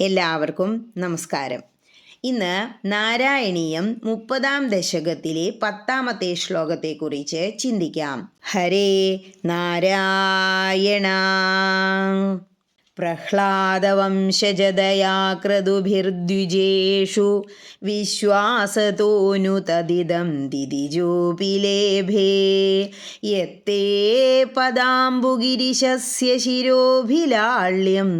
എല്ലാവർക്കും നമസ്കാരം. ഇന്ന് നാരായണീയം മുപ്പതാം ദശകത്തിലെ പത്താമത്തെ ശ്ലോകത്തെക്കുറിച്ച് ചിന്തിക്കാം. ഹരേ നാരായണ. പ്രഹ്ലാദവംശജതയാകൃതുഭിർദ്വിജേഷു വിശ്വാസതോനു തദിദം ദിദിജോപിലേഭേ യത്തേ പദാംബുഗിരിശസ്യ ശിരോഭിലാള്യം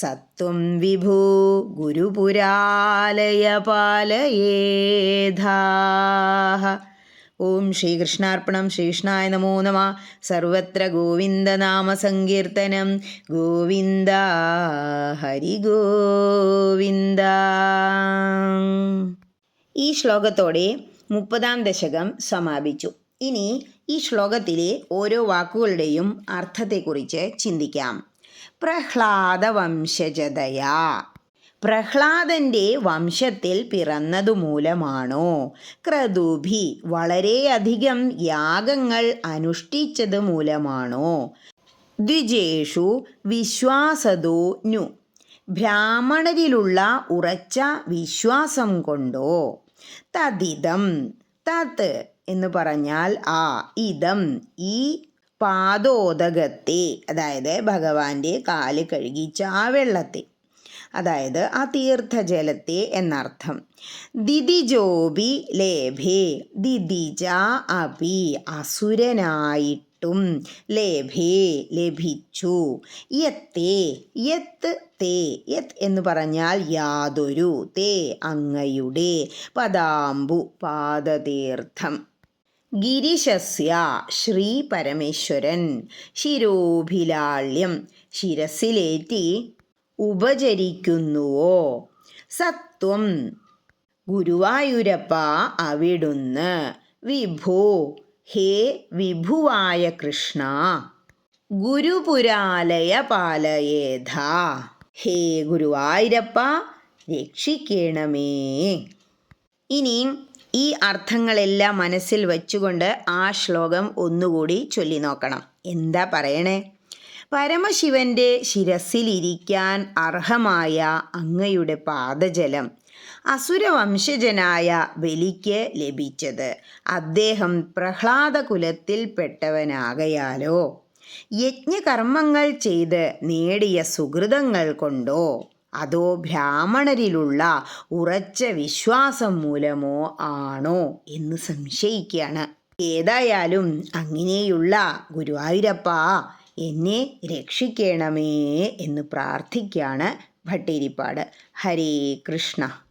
സത്വം വിഭൂ ഗുരുപുരാലയ പാലയേധാഹ ഓം ശ്രീകൃഷ്ണാർപ്പണം ശ്രീകൃഷ്ണായ നമോ നമ. സർവത്ര ഗോവിന്ദനാമസങ്കീർത്തനം ഗോവിന്ദ ഹരി ഗോവിന്ദ. ഈ ശ്ലോകത്തോടെ മുപ്പതാം ദശകം സമാപിച്ചു. ഇനി ഈ ശ്ലോകത്തിലെ ഓരോ വാക്കുകളുടെയും അർത്ഥത്തെക്കുറിച്ച് ചിന്തിക്കാം. പ്രഹ്ലാദവംശജതയാ പ്രഹ്ലാദന്റെ വംശത്തിൽ പിറന്നതുമൂലമാണോ ക്രതുഭി വളരെയധികം യാഗങ്ങൾ അനുഷ്ഠിച്ചത് മൂലമാണോ? ദ്വിജേഷു വിശ്വാസതോ നു ബ്രാഹ്മണരിലുള്ള ഉറച്ച വിശ്വാസം കൊണ്ടോ? തതിതം തത് എന്ന് പറഞ്ഞാൽ ആ ഇതം ഈ പാദോദകത്തെ അതായത് ഭഗവാന്റെ കാൽ കഴുകിച്ച ആ വെള്ളത്തെ അതായത് ആ തീർത്ഥജലത്തെ എന്നർത്ഥം. ദിദിജോബി ലേഭേ ദിദിജ അപി അസുരനായിട്ടും ലേഭേ ലഭിച്ചു. യത്തേ യത്ത് തേ യത് എന്ന് പറഞ്ഞാൽ യാതൊരു തേ അങ്ങയുടെ പദാംബു പാദതീർത്ഥം. ഗിരിശസ്യ ശ്രീ പരമേശ്വരൻ. ശിരോഭിലാള്യം ശിരസിലേറ്റി ഉപചരിക്കുന്നുവോ? സത്വം ഗുരുവായൂരപ്പ അവിടുന്ന്. വിഭോ ഹേ വിഭുവായ കൃഷ്ണ ഗുരുപുരാലയ പാലയേധ ഹേ ഗുരുവായൂരപ്പ രക്ഷിക്കണമേ. ഇനി ഈ അർത്ഥങ്ങളെല്ലാം മനസ്സിൽ വച്ചുകൊണ്ട് ആ ശ്ലോകം ഒന്നുകൂടി ചൊല്ലി നോക്കണം. എന്താ പറയണേ? പരമശിവന്റെ ശിരസിലിരിക്കാൻ അർഹമായ അങ്ങയുടെ പാദജലം അസുരവംശജനായ ബലിക്ക് ലഭിച്ചത്. അദ്ദേഹം പ്രഹ്ലാദകുലത്തിൽപ്പെട്ടവനാകയാലോ യജ്ഞകർമ്മങ്ങൾ ചെയ്ത് നേടിയ സുഹൃതങ്ങൾ കൊണ്ടോ? അതോ ബ്രാഹ്മണരിലുള്ള ഉറച്ച വിശ്വാസം മൂലമോ ആണോ എന്ന് സംശയിക്കുകയാണ്. ഏതായാലും അങ്ങനെയുള്ള ഗുരുവായൂരപ്പ എന്നെ രക്ഷിക്കണമേ എന്ന് പ്രാർത്ഥിക്കുകയാണ് ഭട്ടേരിപ്പാട്. ഹരേ കൃഷ്ണ.